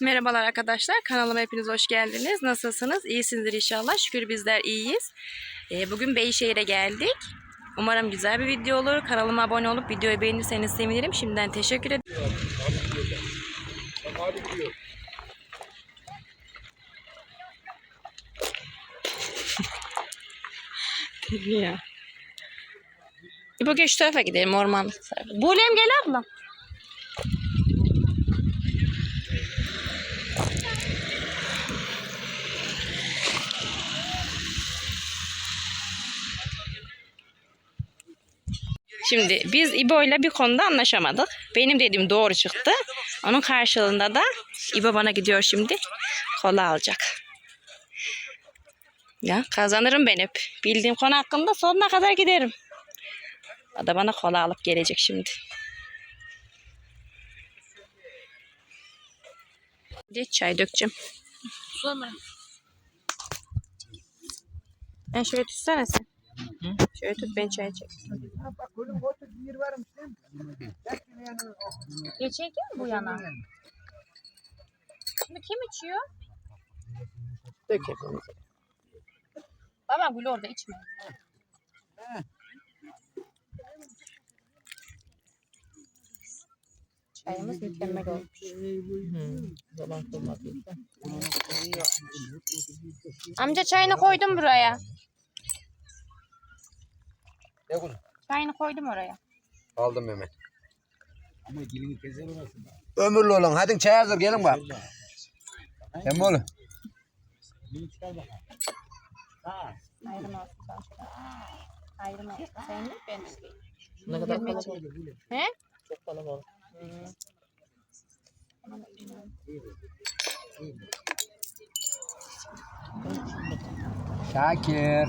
Merhabalar arkadaşlar. Kanalıma hepiniz hoş geldiniz. Nasılsınız? İyisinizdir inşallah. Şükür bizler iyiyiz. Ee, bugün Beyşehir'e geldik. Umarım güzel bir video olur. Kanalıma abone olup videoyu beğenirseniz sevinirim. Şimdiden teşekkür ederim. ya. Bugün şu tarafa gidelim ormanlık tarafa. Bulem gel ablam. Şimdi biz İbo'yla bir konuda anlaşamadık. Benim dediğim doğru çıktı. Onun karşılığında da İbo bana gidiyor şimdi. Kola alacak. Ya kazanırım ben hep. Bildiğim konu hakkında sonuna kadar giderim. O da bana kola alıp gelecek şimdi. Bir çay dökeceğim. Sonra. Ben şöyle tutsana sen. Şöyle tut ben çay çek. Geçecek mi bu yana? Şimdi kim içiyor? Dökelim. Baba Gül orada içme. Çayımız mükemmel olmuş. Yalan olmadıysa. Amca çayını koydum buraya. Ne kuzum? Çayını koydum oraya. Aldım hemen. Ömürlü olun. Hadi çay hazır gelin bak. Hem oğlum. Olsun sen şöyle. Ayrım olsun. Sen de ben de. Ne kadar kalabalık. He? Çok kalabalık. Şakir.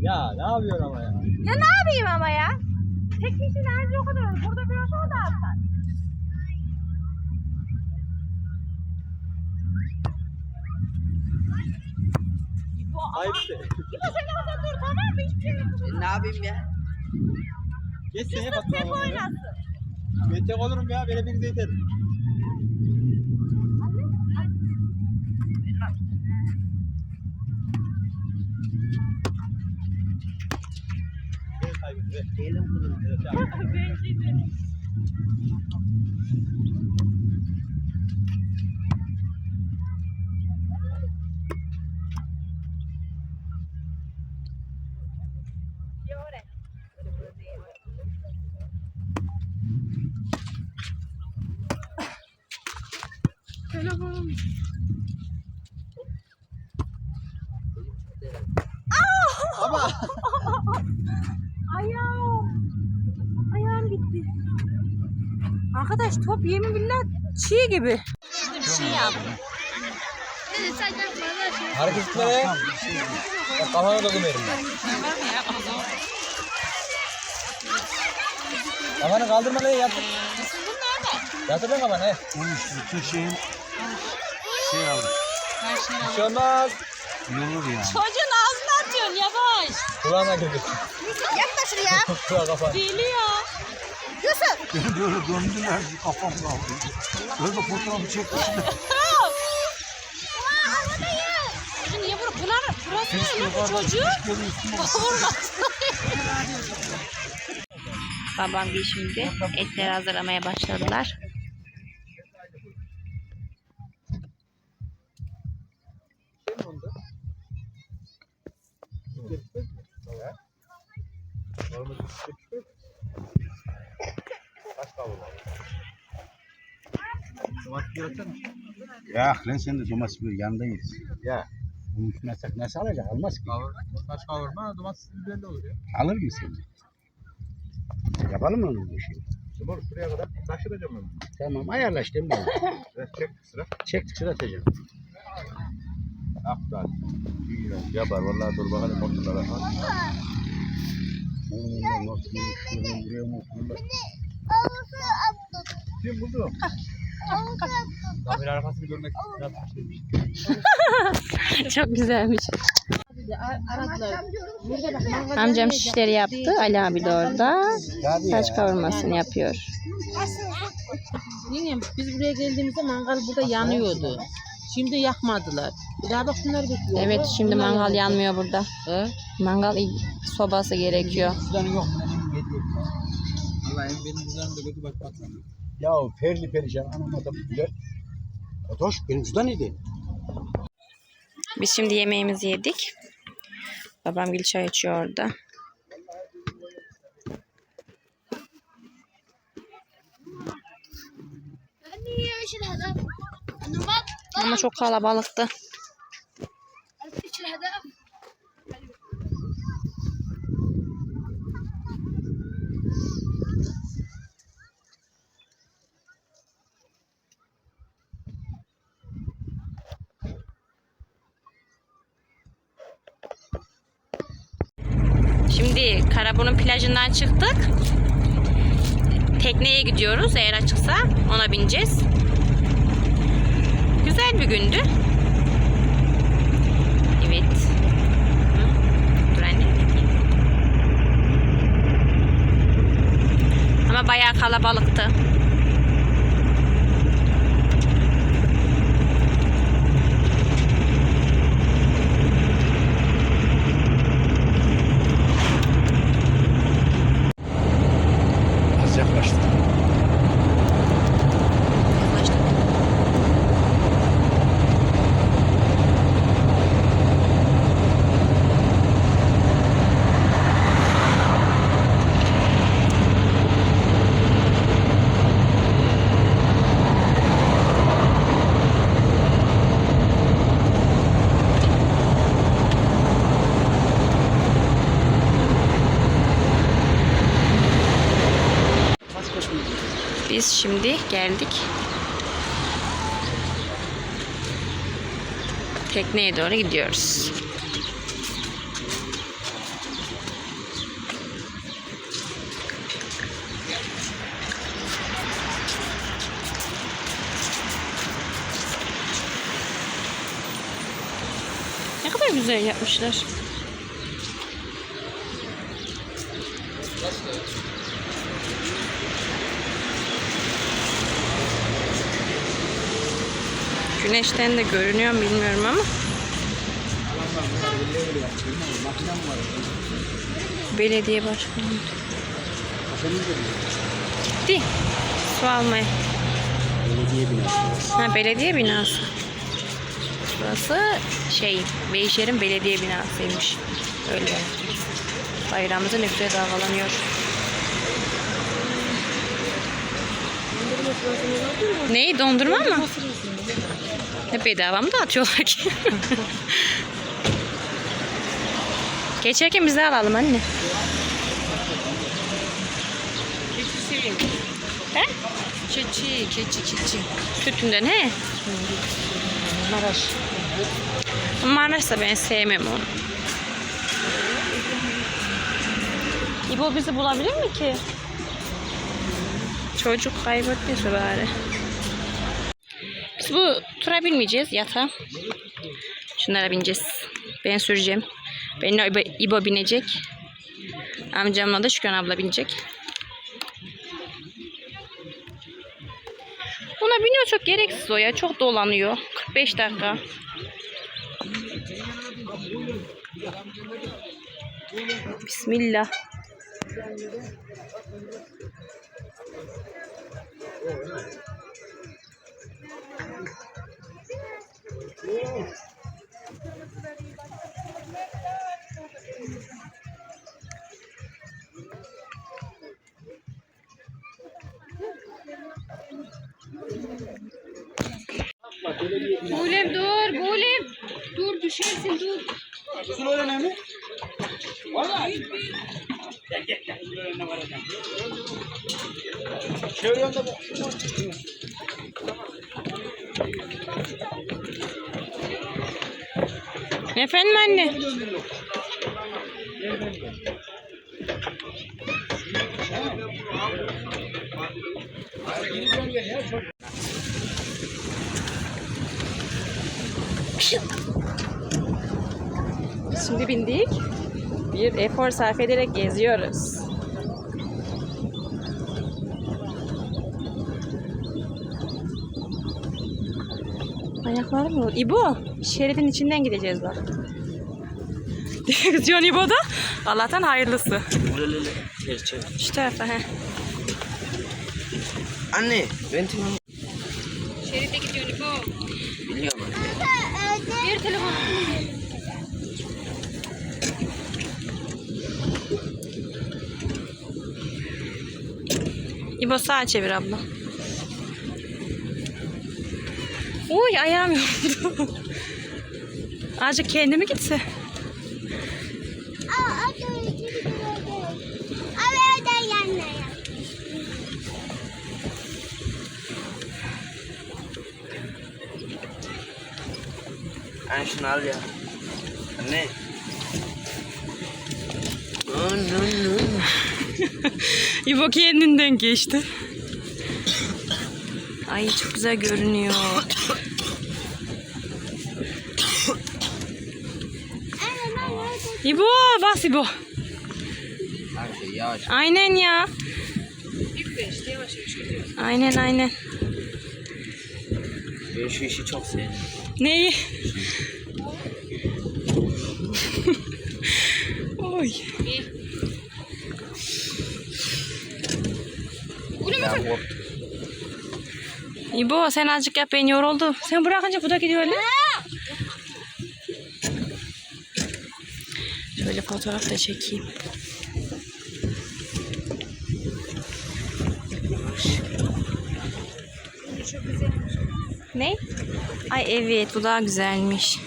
Ya ne yapıyorsun ama ya? Ya ne yapayım ama ya? Tek kişi nerede o kadar olur? Burada biraz o da artar. Ayıp de. İbo sen orada dur tamam mı? Hiçbir şey yapayım ya? Geç seni Tek bakalım. oynasın. Ben tek olurum ya. Beni bir yeter. Gel saygı, gel. Evet, ya. Ayağım. Ayağım gitti. Arkadaş top yemin billah çiğ gibi. Çiğ yaptım. Hareket etme. Bak kafana dokunuyorum ben. Kafanı kaldırma lan yatır. Yatır lan kafanı. bütün şeyin şey aldı. Bir şey olmaz. Yolur yani. Çocuğun ağzına atıyorsun yavaş. Kulağına girdi. Yapma şuraya. Kulağa kafa. Geliyor. Beni böyle döndüler kafam kaldı. Öyle fotoğrafı çekmişler. Çocuğun niye bura? Bunlar, burası ne lan bu çocuğu? Babam bir şimdi etleri hazırlamaya başladılar. Ya lan sen de domates bir yanındayız. Ya. Bunu tutmasak nasıl alacak? Almaz ki. Kavur, taş kavurma domates biberli olur ya. Alır mı sen? Yapalım mı onu bu işi? Şimdi şuraya kadar taşıracağım onu. Tamam ayarla işte. ben. Evet, çek sıra. Çektik sıra atacağım. Aptal. Yapar vallahi dur bakalım ortalara. Oo, nasıl Kamera arkasını görmek biraz şeymiş. Çok güzelmiş. Aradılar. Burada bak mangal Amcam şişleri yaptı. Ali abi de orada. Saç kavurmasını yapıyor. Yengem biz buraya geldiğimizde mangal burada yanıyordu. Şimdi yakmadılar. Bir daha bak şunları bekliyor. Evet şimdi Bunlar mangal yanıyor. yanmıyor burada. He? Mangal sobası gerekiyor. Allah'ım benim cüzdanımda götü bak bak. Ya perli perişan anlamadım. Güzel. Atoş benim cüzdan neydi? Biz şimdi yemeğimizi yedik. Babam gül çay içiyor orada. Ama çok kalabalıktı. Şimdi Karaburun plajından çıktık. Tekneye gidiyoruz. Eğer açıksa ona bineceğiz. Güzel bir gündü. Evet. Dur anne. Ama bayağı kalabalıktı. Az yaklaştı. Biz şimdi geldik. Tekneye doğru gidiyoruz. Ne kadar güzel yapmışlar. Güneşten de görünüyor mu bilmiyorum ama. Belediye başkanı. Gitti. Su almaya. Belediye binası. Ha, belediye binası. Burası şey, Beyşehir'in belediye binasıymış. Öyle. Bayrağımızı ne güzel dalgalanıyor. Neyi dondurma mı? Hep bedava mı dağıtıyorlar ki? Geçerken bize alalım anne. He? Keçi, keçi, keçi. Sütünden he? Maraş. Maraş'sa ben sevmem onu. İbo bizi bulabilir mi ki? Çocuk kaybetmesi bari. Bu tura binmeyeceğiz yata. Şunlara bineceğiz. Ben süreceğim. Benimle İbo binecek. Amcamla da Şükran abla binecek. Buna biniyor çok gereksiz o ya. Çok dolanıyor. 45 dakika. Bismillah. Dur düşersin dur. Efendim anne. Bismillah. Şimdi bindik. Bir efor sarf ederek geziyoruz. Ayaklarım mı? İbo, şeridin içinden gideceğiz bak. Diyor İbo da. Allah'tan hayırlısı. Şu tarafa he. Anne tamam. Şeride gidiyor İbo. Biliyorum anne. Bir telefon. İbo sağa çevir abla. Uy ayağım yoruldu. Azıcık kendi mi gitse? Anne şunu al ya. Anne. Anne. İbo kendinden geçti. Ay çok güzel görünüyor. İbo bas İbo. Yavaş. Aynen ya. Aynen aynen. Ben şu işi çok sevdim. Neyi? İbo sen azıcık yap ben yoruldum. Sen bırakınca bu da gidiyor öyle. Şöyle fotoğraf da çekeyim. Ne? Ay evet bu daha güzelmiş.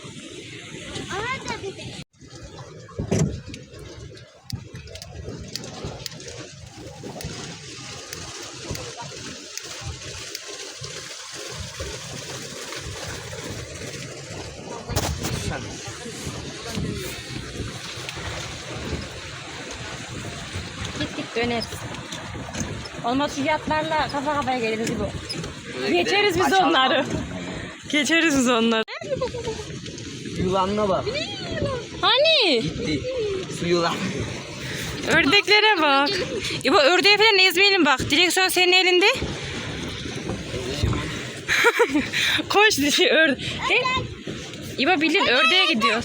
Git git döneriz. Olmaz şu yatlarla kafa kafaya geliriz bu. Geçeriz biz Açalım onları. abi. Geçeriz biz onları. Yılanına bak. Hani? Gitti. Su yılan. Ördeklere bak. İbo ördeği falan ezmeyelim bak. Direksiyon senin elinde. Koş dişi ör. Değil. İbo bildin ördeğe gidiyor.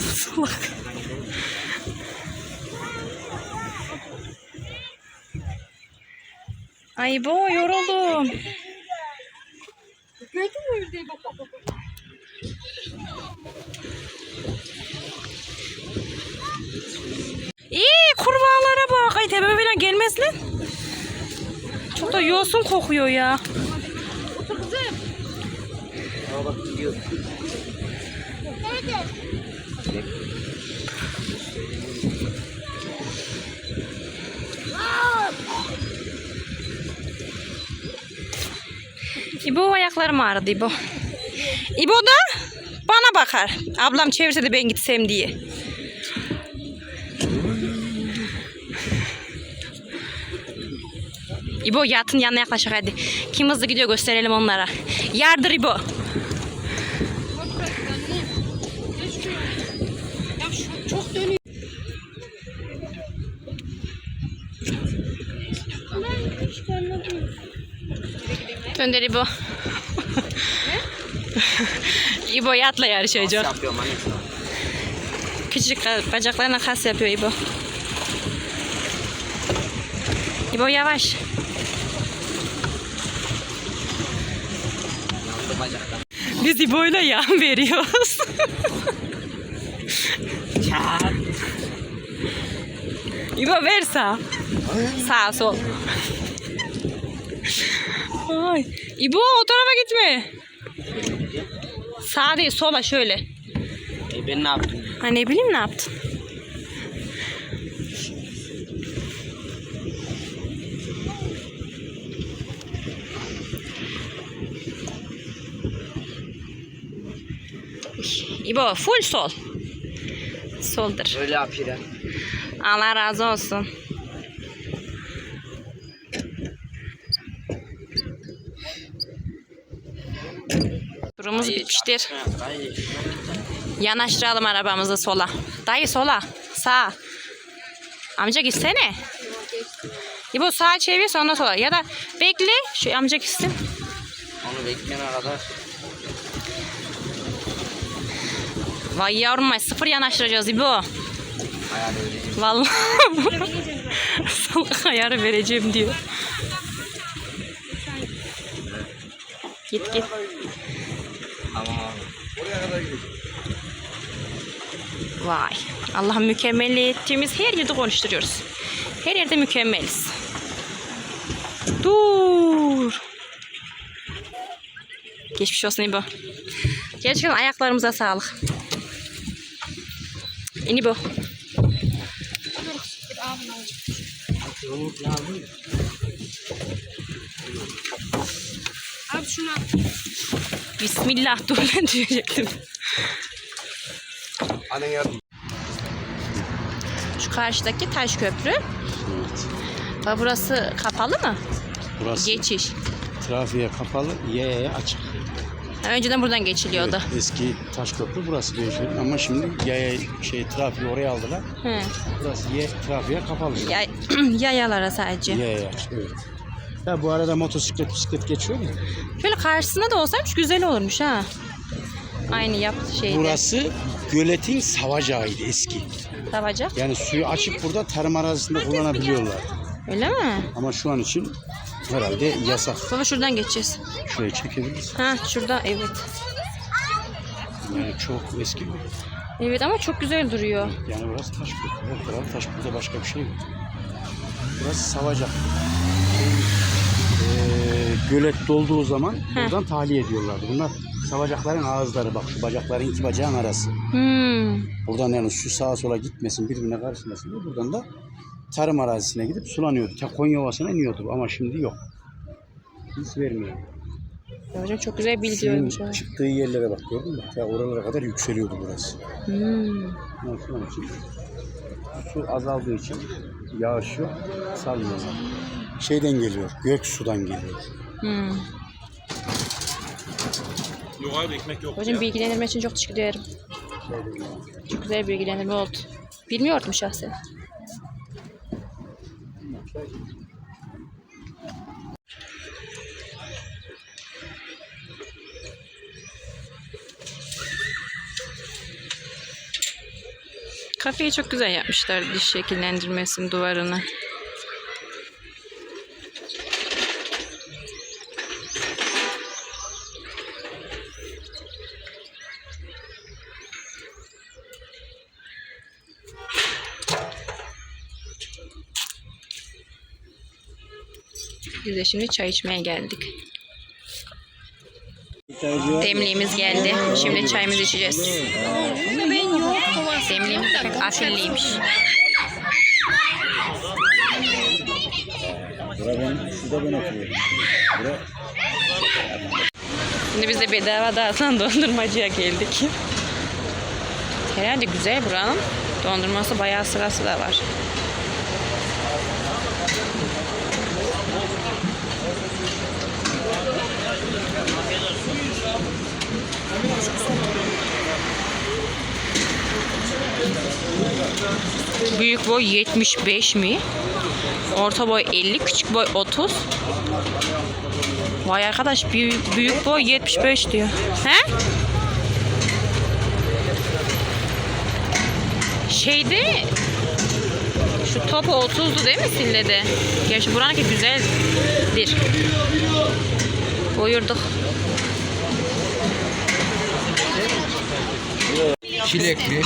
Salak. Ay bu yoruldum. İyi kurbağalara bak. Ay tepeme falan gelmez lan. Çok da yosun kokuyor ya. Ama bak gidiyor. İbo ayaklarım ağrıdı İbo. İbo da bana bakar. Ablam çevirse de ben gitsem diye. İbo yatın yanına yaklaşık hadi. Kim hızlı gidiyor gösterelim onlara. Yardır İbo. Dönder İbo. İbo yatla yarışacak. Yapıyorum anne. Küçük bacaklarına kas yapıyor İbo. İbo yavaş. Biz İbo'yla yan veriyoruz. Çat. İbo ver sağ. Sağ sol. Ay. İbo o tarafa gitme. Sağ değil sola şöyle. E ben ne yaptım? Ha ne bileyim ne yaptın. İbo full sol. Soldur. Öyle yapıyor. Allah razı olsun. Turumuz bitmiştir. Yanaştıralım arabamızı sola. Dayı sola. Sağ. Amca gitsene. İbo sağa çevir sonra sola. Ya da bekle. Şu amca gitsin. Onu bekleyene kadar. Vay yavrum vay sıfır yanaştıracağız İbo. Vallahi salak ayarı vereceğim diyor. Git git. Tamam abi. Vay. Allah'ın mükemmeliyetimiz her yerde konuşturuyoruz. Her yerde mükemmeliz. Dur. Geçmiş olsun İbo. Gerçekten ayaklarımıza sağlık. İbo. Abi şunu. Bismillah dur ben diyecektim. Annen yardım. Şu karşıdaki taş köprü. Bak burası kapalı mı? Burası Geçiş. trafiğe kapalı, yaya açık. Önceden buradan geçiliyordu. Evet, eski taş köprü burası değişiyor ama şimdi yaya şey trafiği oraya aldılar. He. Burası ye, trafiğe kapalı. Ya, yayalara sadece. Yaya. Evet. Ya bu arada motosiklet bisiklet geçiyor mu? Şöyle karşısında da olsaymış güzel olurmuş ha. Aynı yap şeyde. Burası göletin savacağıydı eski. Tabacak. Yani suyu açıp burada tarım arazisinde kullanabiliyorlar. Öyle mi? Ama şu an için herhalde yasak. Baba şuradan geçeceğiz. Şuraya çekebiliriz. Ha şurada evet. Yani çok eski. bir- Evet ama çok güzel duruyor. Yani burası taş köprü. Her taraf taş burada başka bir şey yok. Burası savacak. Gölet dolduğu zaman buradan tahliye ediyorlardı. Bunlar savacakların ağızları bak şu bacakların iki bacağın arası. Hmm. Buradan yani su sağa sola gitmesin birbirine karışmasın diye buradan da tarım arazisine gidip sulanıyordu. Ta Konya Ovası'na iniyordu ama şimdi yok. Hiç vermiyor. Ya Hocam çok güzel bilgi Suyun vermiş. ha. çıktığı yerlere bak gördün mü? Ta oralara kadar yükseliyordu burası. Hmm. Şu an için su azaldığı için yağış yok, salmıyorlar. Şeyden geliyor, gök sudan geliyor. Hmm. Yok abi ekmek yok. Hocam bilgilendirme için çok teşekkür ederim. Çok güzel bilgilendirme oldu. Bilmiyordum şahsen. Kafeyi çok güzel yapmışlar diş şekillendirmesinin duvarını. De şimdi çay içmeye geldik. Demliğimiz geldi. Şimdi çayımızı içeceğiz. Demliğimiz de pek afilliymiş. Şimdi biz de bedava dağıtılan dondurmacıya geldik. Herhalde güzel buranın. Dondurması bayağı sırası da var. Büyük boy 75 mi? Orta boy 50, küçük boy 30. Vay arkadaş büyük, büyük boy 75 diyor. He? Şeyde şu topu 30'du değil mi Sille'de? Gerçi buranınki güzeldir. Buyurduk. Çilekli.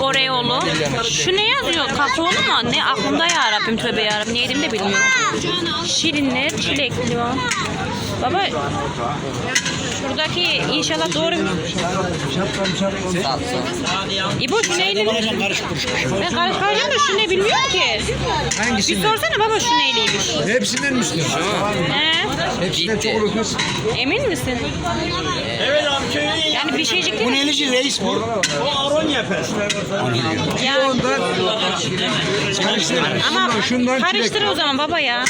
Oreo'lu. Şu ne yazıyor? Kakaolu mu? Ne aklımda ya Rabbim tövbe ya Rabbim. Ne yedim de bilmiyorum. Şirinler çilekli var. Baba şuradaki inşallah doğru mu? İbo şu neyli? Ben karıştıracağım da şu ne bilmiyorum ki. Bir Hangisi? sorsana baba şu neyliymiş. Hepsinden mi istiyorsun? He? Hepsinden çok olur kız. Emin misin? Yani bir şeycik değil mi? nelici reis bu? Ya, Ondan ama şundan, şundan karıştır çilek. o zaman baba ya.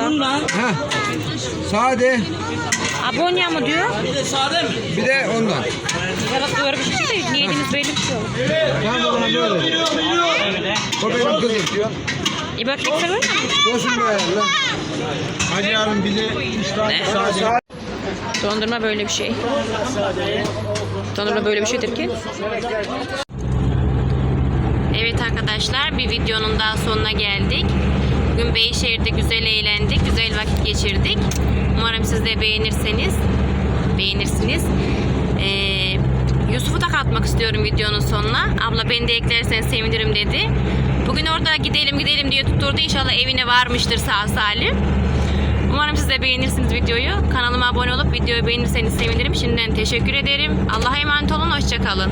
Ondan. Ha. Sade. Aa, Abonya mı diyor? Bir de ondan. Yaratlı öyle bir şey. Ne yediğiniz belli bir şey olur. O benim kızım diyor. İyi bak gitsene. Olsun be lan. Hacı abim bize tane sade. Dondurma böyle bir şey. Dondurma böyle bir şeydir ki. Evet arkadaşlar bir videonun daha sonuna geldik. Bugün Beyşehir'de güzel eğlendik, güzel vakit geçirdik. Umarım siz de beğenirseniz, beğenirsiniz. Ee, Yusuf'u da katmak istiyorum videonun sonuna. Abla beni de eklersen sevinirim dedi. Bugün orada gidelim gidelim diye tutturdu. İnşallah evine varmıştır sağ salim. Umarım siz de beğenirsiniz videoyu. Kanalıma abone olup videoyu beğenirseniz sevinirim. Şimdiden teşekkür ederim. Allah'a emanet olun. Hoşçakalın.